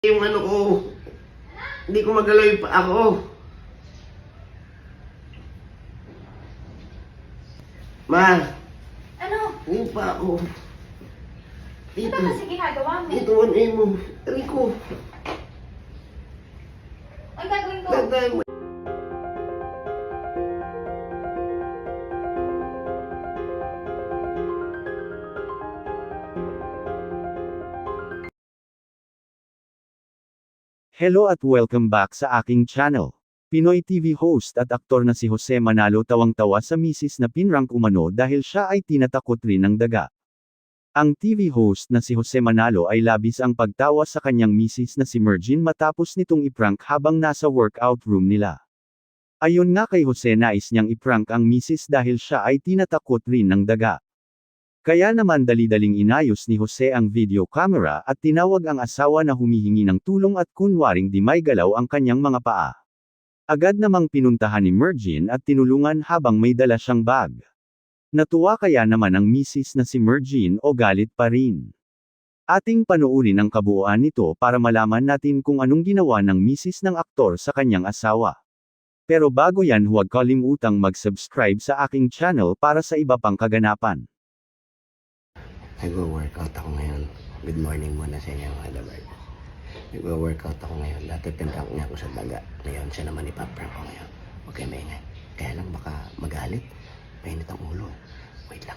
yung ano ko. Hindi ko magalaw yung pa ako. Ma, Ano? yung pa ako. Ano Dito. ba kasi ginagawa mo? Dito, ano mo? Aray Hello at welcome back sa aking channel. Pinoy TV host at aktor na si Jose Manalo tawang-tawa sa misis na pinrank umano dahil siya ay tinatakot rin ng daga. Ang TV host na si Jose Manalo ay labis ang pagtawa sa kanyang misis na si Mergin matapos nitong iprank habang nasa workout room nila. Ayon nga kay Jose nais niyang iprank ang misis dahil siya ay tinatakot rin ng daga. Kaya naman dali-daling inayos ni Jose ang video camera at tinawag ang asawa na humihingi ng tulong at kunwaring di may galaw ang kanyang mga paa. Agad namang pinuntahan ni Mergin at tinulungan habang may dala siyang bag. Natuwa kaya naman ang misis na si Mergin o galit pa rin. Ating panuurin ang kabuuan nito para malaman natin kung anong ginawa ng misis ng aktor sa kanyang asawa. Pero bago yan huwag kalimutang mag-subscribe sa aking channel para sa iba pang kaganapan. Nagwo-workout ako ngayon. Good morning muna sa inyo mga dabay. Nagwo-workout ako ngayon. Dati pinrank niya ako sa daga. Ngayon siya naman ipaprank ko ngayon. Kayo maingay. Kaya lang baka magalit. Mainit ang ulo. Wait lang.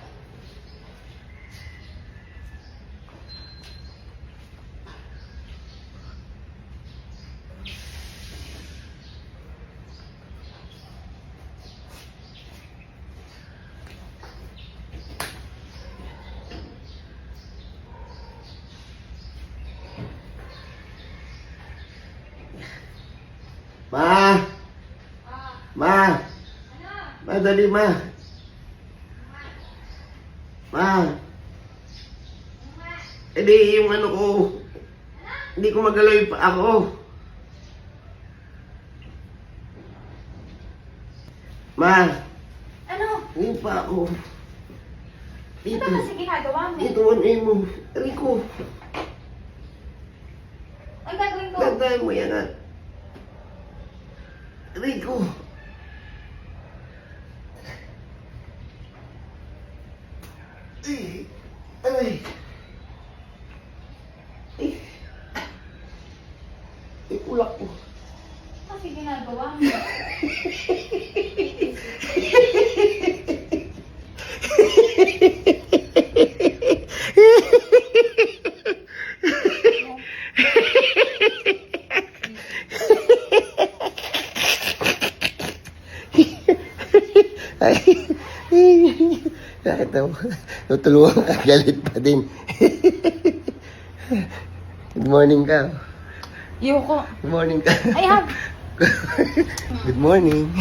Ma! Ma! Ma, dali ma! Ma! Eh di, yung ano ko, hindi ko magalaw pa ako. Ma! Ano? Yung pa ako. Ano Dito. ba kasi ginagawa mo? Dito, ano yun mo? Ko. Ang gagawin ko? Dagdag mo yan ah. Aray ko. Ay. Ay. Ay. Ay, ulak ko. Kasi ginagawa mo? Ay. Bakit ako? Tutulungan ka, galit pa din. Good morning ka. Yoko. Good morning ka. Ay, hug. Good morning.